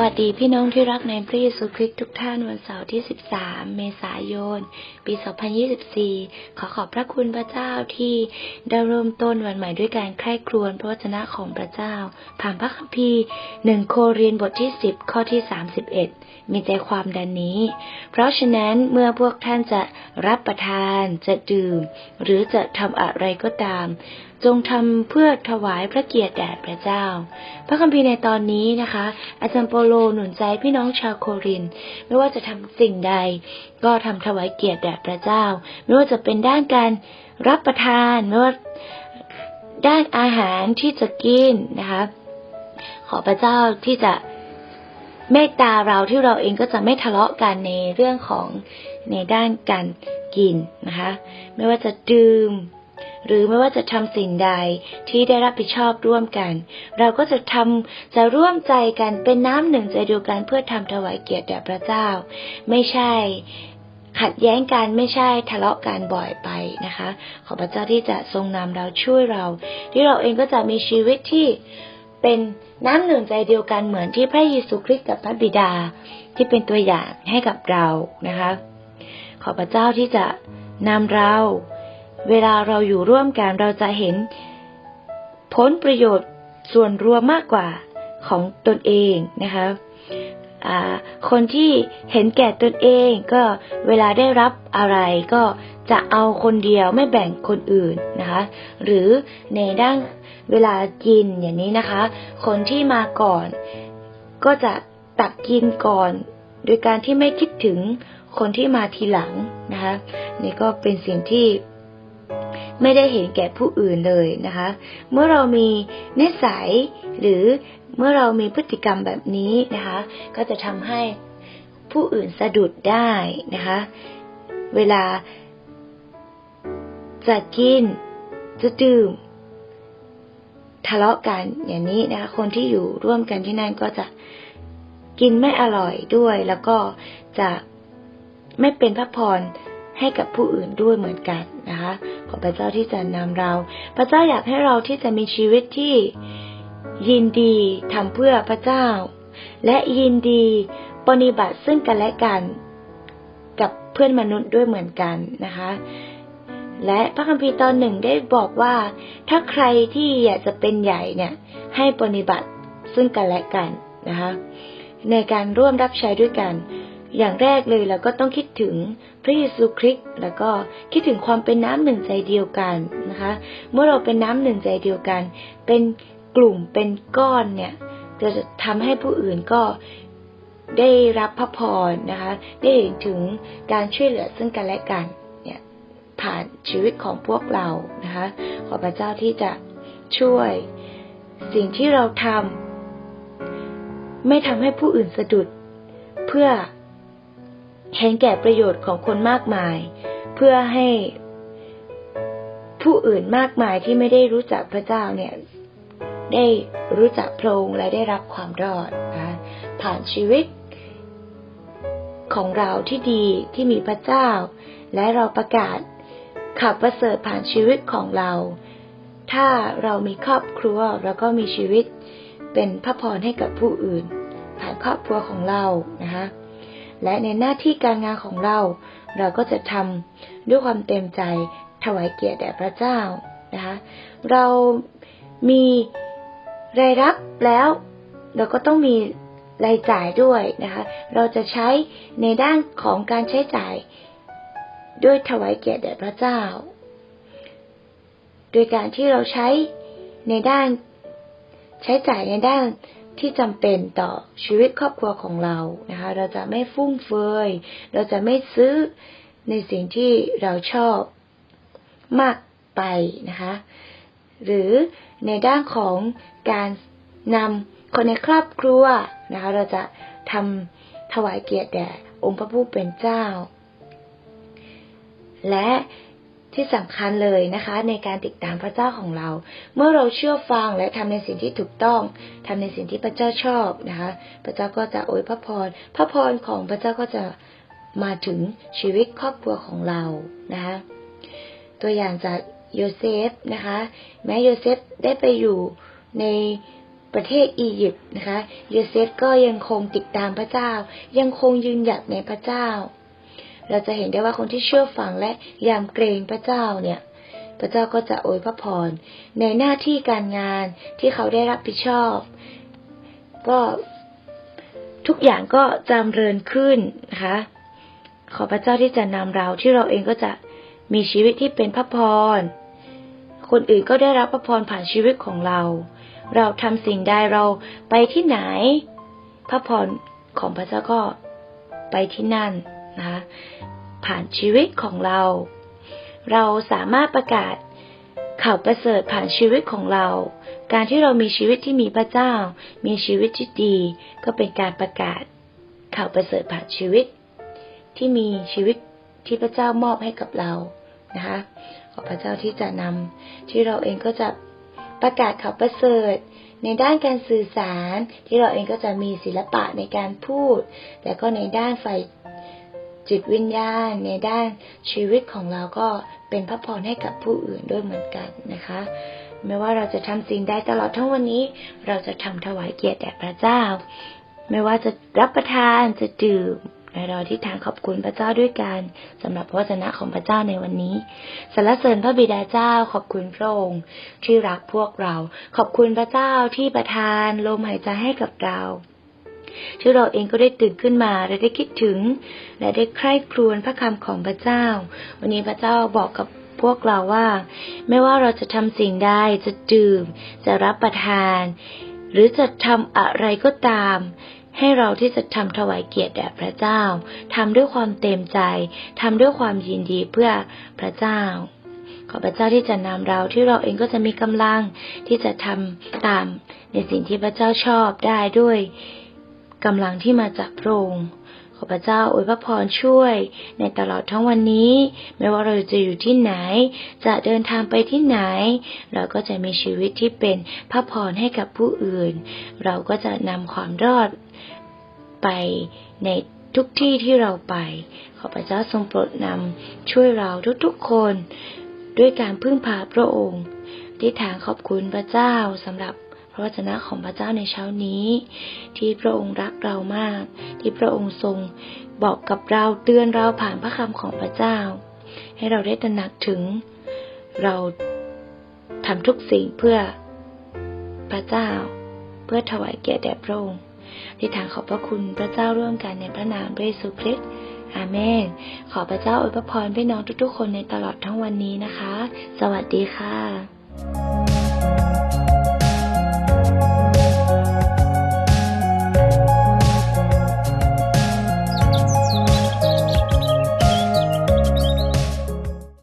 วัสดีพี่น้องที่รักในพระเยซูคริสต์ทุกท่านวันเสาร์ที่ 13 เมษายน ปี 2024 ขอขอบพระคุณพระเจ้าที่ได้เริ่มต้นวันใหม่ด้วยการใคร่ครวญพระวจนะของพระเจ้า ผ่านพระคัมภีร์หนึ่งโครินธ์บทที่ 10 ข้อที่ 31 มีใจความดังนี้ เพราะฉะนั้นเมื่อพวกท่านจะรับประทานจะดื่ม หรือจะทำอะไรก็ตาม จงทำเพื่อถวายพระเกียรติแด่พระเจ้า พระคัมภีร์ในตอนนี้นะคะ อาจารย์โปโลหนุนใจพี่น้องชาวโคริน ไม่ว่าจะทำสิ่งใด ก็ทำถวายเกียรติแด่พระเจ้า ไม่ว่าจะเป็นด้านการรับประทานไม่ว่าด้านอาหารที่จะกินนะคะ ขอพระเจ้าที่จะเมตตาเราที่เราเองก็จะไม่ทะเลาะกันในเรื่องของในด้านการกินนะคะ ไม่ว่าจะดื่ม หรือไม่ว่าจะทำสิ่งใดที่ได้รับผิดชอบร่วมกัน เราก็จะทำจะร่วมใจกันเป็นน้ำหนึ่งใจเดียวกันเพื่อทำถวายเกียรติแด่พระเจ้า ไม่ใช่ขัดแย้งกันไม่ใช่ทะเลาะกันบ่อยไปนะคะ ขอพระเจ้าที่จะทรงนำเราช่วยเรา ที่เราเองก็จะมีชีวิตที่เป็นน้ำหนึ่งใจเดียวกันเหมือนที่พระเยซูคริสต์กับพระบิดาที่เป็นตัวอย่างให้กับเรานะคะ ขอพระเจ้าที่จะนำเรา เวลาเราอยู่ร่วมกันเราจะเห็น ผลประโยชน์ส่วนรวมมากกว่าของตนเองนะคะคนที่เห็นแก่ตนเองก็เวลาได้รับอะไรก็จะเอาคนเดียวไม่แบ่งคนอื่นนะคะ หรือในด้านเวลากินอย่างนี้นะคะ คนที่มาก่อน ก็จะตักกินก่อน โดยการที่ไม่คิดถึงคนที่มาทีหลังนะคะ นี่ก็เป็นสิ่งที่ ไม่ได้เห็นแก่ผู้อื่นเลยนะคะ เมื่อเรามีนิสัยหรือเมื่อเรามีพฤติกรรมแบบนี้นะคะ ก็จะทำให้ผู้อื่นสะดุดได้นะคะ เวลาจะกินจะดื่มทะเลาะกันอย่างนี้นะคะ คนที่อยู่ร่วมกันที่นั่นก็จะกินไม่อร่อยด้วย แล้วก็จะไม่เป็นพระพร ให้กับผู้อื่นด้วยเหมือนกันนะคะ ขอพระเจ้าที่จะนำเรา พระเจ้าอยากให้เราที่จะมีชีวิตที่ยินดีทำเพื่อพระเจ้า และยินดีปฏิบัติซึ่งกันและกัน กับเพื่อนมนุษย์ด้วยเหมือนกันนะคะ และพระคัมภีร์ตอนหนึ่งได้บอกว่า ถ้าใครที่อยากจะเป็นใหญ่เนี่ย ให้ปฏิบัติซึ่งกันและกันนะคะในการร่วมรับใช้ด้วยกัน อย่างแรกเลยเราก็ต้องคิดถึงพระเยซูคริสต์แล้วก็คิดถึงความเป็นน้ำหนึ่งใจเดียวกันนะคะ เมื่อเราเป็นน้ำหนึ่งใจเดียวกัน เป็นกลุ่มเป็นก้อนเนี่ยจะทำให้ผู้อื่นก็ได้รับพระพรนะคะ ได้เห็นถึงการช่วยเหลือซึ่งกันและกันเนี่ยผ่านชีวิตของพวกเรานะคะขอพระเจ้าที่จะช่วย สิ่งที่เราทำไม่ทำให้ผู้อื่นสะดุดเพื่อ เห็นแก่ประโยชน์ของคนมากมาย เพื่อให้ผู้อื่นมากมายที่ไม่ได้รู้จักพระเจ้าเนี่ย ได้รู้จักพระองค์และได้รับความรอดนะผ่านชีวิตของเราที่ดีที่มีพระเจ้า และเราประกาศขับประเสริฐผ่านชีวิตของเรา ถ้าเรามีครอบครัวเราก็มีชีวิตเป็นพระพรให้กับผู้อื่น ผ่านครอบครัวของเรานะคะ และในหน้าที่การงานของเรา เราก็จะทำด้วยความเต็มใจถวายเกียรติแด่พระเจ้านะคะเรามีรายรับแล้ว เราก็ต้องมีรายจ่ายด้วยนะคะ เราจะใช้ในด้านของการใช้จ่ายด้วยถวายเกียรติแด่พระเจ้า โดยการที่เราใช้ในด้านใช้จ่ายในด้าน ที่จำเป็นต่อชีวิตครอบครัวของเรานะคะ เราจะไม่ฟุ่มเฟือย เราจะไม่ซื้อในสิ่งที่เราชอบมากไปนะคะ หรือในด้านของการนำคนในครอบครัวนะคะ เราจะทำถวายเกียรติแด่องค์พระผู้เป็นเจ้า และ ที่สำคัญเลยนะคะ ในการติดตามพระเจ้าของเรา เมื่อเราเชื่อฟังและทำในสิ่งที่ถูกต้องทำในสิ่งที่พระเจ้าชอบนะคะ พระเจ้าก็จะอวยพระพร พระพรของพระเจ้าก็จะมาถึงชีวิตครอบครัวของเรานะคะ ตัวอย่างจากโยเซฟนะคะ แม้โยเซฟได้ไปอยู่ในประเทศอียิปต์นะคะ โยเซฟก็ยังคงติดตามพระเจ้า ยังคงยืนหยัดในพระเจ้า เราจะเห็นได้ว่าคนที่เชื่อฟังและยำเกรงพระเจ้าเนี่ย พระเจ้าก็จะอวยพระพรในหน้าที่การงานที่เขาได้รับผิดชอบ ก็ทุกอย่างก็จำเริญขึ้นนะคะ ขอพระเจ้าที่จะนำเราที่เราเองก็จะมีชีวิตที่เป็นพระพร คนอื่นก็ได้รับพระพรผ่านชีวิตของเรา เราทำสิ่งใดเราไปที่ไหน พระพรของพระเจ้าก็ไปที่นั่น นะคะผ่านชีวิตของเรา เราสามารถประกาศข่าวประเสริฐผ่านชีวิตของเรา การที่เรามีชีวิตที่มีพระเจ้า มีชีวิตที่ดี ก็เป็นการประกาศข่าวประเสริฐผ่านชีวิต ที่มีชีวิตที่พระเจ้ามอบให้กับเรานะคะขอพระเจ้าที่จะนำที่เราเองก็จะประกาศข่าวประเสริฐ ในด้านการสื่อสารที่เราเองก็จะมีศิลปะในการพูดและก็ในด้านฝ่าย จิตวิญญาณในด้านชีวิตของเราก็เป็นพระพรให้กับผู้อื่นด้วยเหมือนกันนะคะ ไม่ว่าเราจะทำสิ่งใดตลอดทั้งวันนี้ เราจะทำถวายเกียรติแด่พระเจ้า ไม่ว่าจะรับประทานจะดื่มในเราที่ทานขอบคุณพระเจ้าด้วยกันสำหรับพระวจนะของพระเจ้าในวันนี้สรรเสริญพระบิดาเจ้าขอบคุณพระองค์ที่รักพวกเรา ขอบคุณพระเจ้าที่ประทานลมหายใจให้กับเรา ที่เราเองก็ได้ตื่นขึ้นมาและได้คิดถึง และได้ใคร่ครวญพระคำของพระเจ้า วันนี้พระเจ้าบอกกับพวกเราว่า ไม่ว่าเราจะทำสิ่งใดจะดื่ม จะรับประทาน หรือจะทำอะไรก็ตามให้เราที่จะทำถวายเกียรติแด่พระเจ้า ทำด้วยความเต็มใจ ทำด้วยความยินดีเพื่อพระเจ้า ขอพระเจ้าที่จะนำเราที่เราเองก็จะมีกำลังที่จะทำตามในสิ่งที่พระเจ้าชอบได้ด้วย กำลังที่มาจากพระองค์ขอพระเจ้าอวยพระพรช่วย ในตลอดทั้งวันนี้ ไม่ว่าเราจะอยู่ที่ไหน จะเดินทางไปที่ไหน เราก็จะมีชีวิตที่เป็นพระพรให้กับผู้อื่น เราก็จะนำความรอดไปในทุกที่ที่เราไป ขอพระเจ้าทรงโปรดนำช่วยเราทุกๆคน ด้วยการพึ่งพาพระองค์ที่ฐานขอบคุณพระเจ้าสำหรับ พระวจนะของพระเจ้าในเช้านี้ ที่พระองค์รักเรามาก ที่พระองค์ทรงบอกกับเราเตือนเราผ่านพระคำของพระเจ้า ให้เราได้ตระหนักถึง เราทำทุกสิ่งเพื่อพระเจ้า เพื่อถวายเกียรติแด่พระองค์ที่ทางขอบพระคุณพระเจ้าร่วมกันในพระนามพระเยซูคริสต์อาเมน ขอพระเจ้าอวยพรพี่น้องทุกๆคนในตลอดทั้งวันนี้นะคะ สวัสดีค่ะ